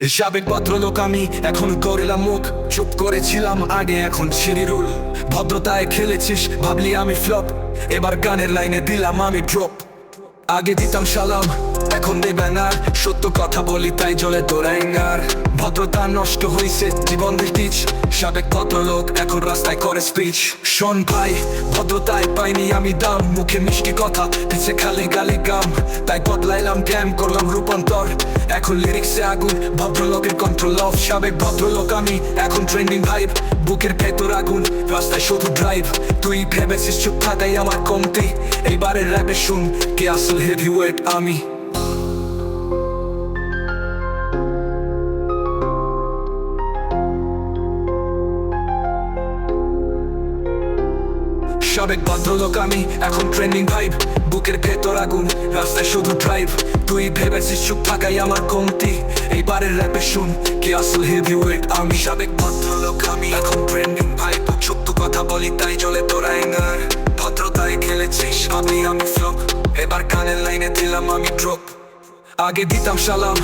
সাবেক ভদ্রলোক আমি, এখন করিলাম মুখ। চুপ করেছিলাম আগে, এখন সিঁড়িরুল ভদ্রতায় খেলেছিস, ভাবলি আমি ফ্লপ এবার গানের লাইনে দিলাম আমি ড্রপ আগে দিতাম সালাম এখন দেবে না। সত্য কথা বলি, তাই জলে তোরাইঙ্গার ভদ্রতা নষ্ট হয়েছে জীবন ব্রিটিশ সাবেক ভদ্রলোক এখন রাস্তায় করে স্পিচ শোন ভাই, ভদ্রতায় পাইনি আমি দাম। মুখে মিষ্টি কথা পিছে খালি গালি গাম। তাই বদলাইলাম গ্যাম করলাম রূপান্তর। এখন লিরিক্সে আগুন, ভদ্রলোকের কন্ট্রোল অফ সাবেক ভদ্রলোক আমি, এখন ট্রেন্ডিং ভাইব বুকের ভেতর আগুন, রাস্তায় শুধু ড্রাইভ তুই ভেবেছিস চুপ থাকাই আমার কমতি। এইবারের র্যাপে শুন, কে আসল হেভি ওয়েট আমি? সাবেক ভদ্রলোক আমি, এখন ট্রেন্ডিং ভাইব বুকের ভেতর আগুন, রাস্তায় শুধু ড্রাইভ তুই ভেবেছিস চুপ থাকাই আমার কমতি। এইবারের র্যাপে শুন, কি আসল হেভি ওয়েট আমি সাবেক ভদ্রলোক আমি, এখন ট্রেন্ডিং ভাইব সত্য কথা বলি, তাই চলে তোরা এঙ্গার ভদ্রতায় খেলেছিস আমি আমি ফ্লপ এবার কানের লাইনে দিলাম আমি ড্রপ আগে দিতাম সালাম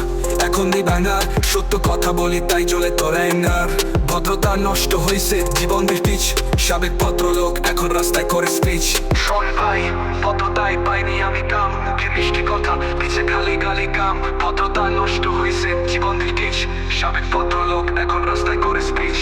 এখন ভাঙার সত্য কথা বলি, তাই চলে তোরা নার ভদ্রতা নষ্ট হয়েছে জীবন বিপিচ সাবেক ভদ্রলোক এখন রাস্তায় করে স্পিচ শোন ভাই, ভদ্রতায় পাইনি আমি কাম। মুখে মিষ্টি কথা পিছে খালি গালি কাম। ভদ্রতা নষ্ট হয়েছে জীবন বিপিচ সাবেক ভদ্রলোক এখন রাস্তায় করে স্পিচ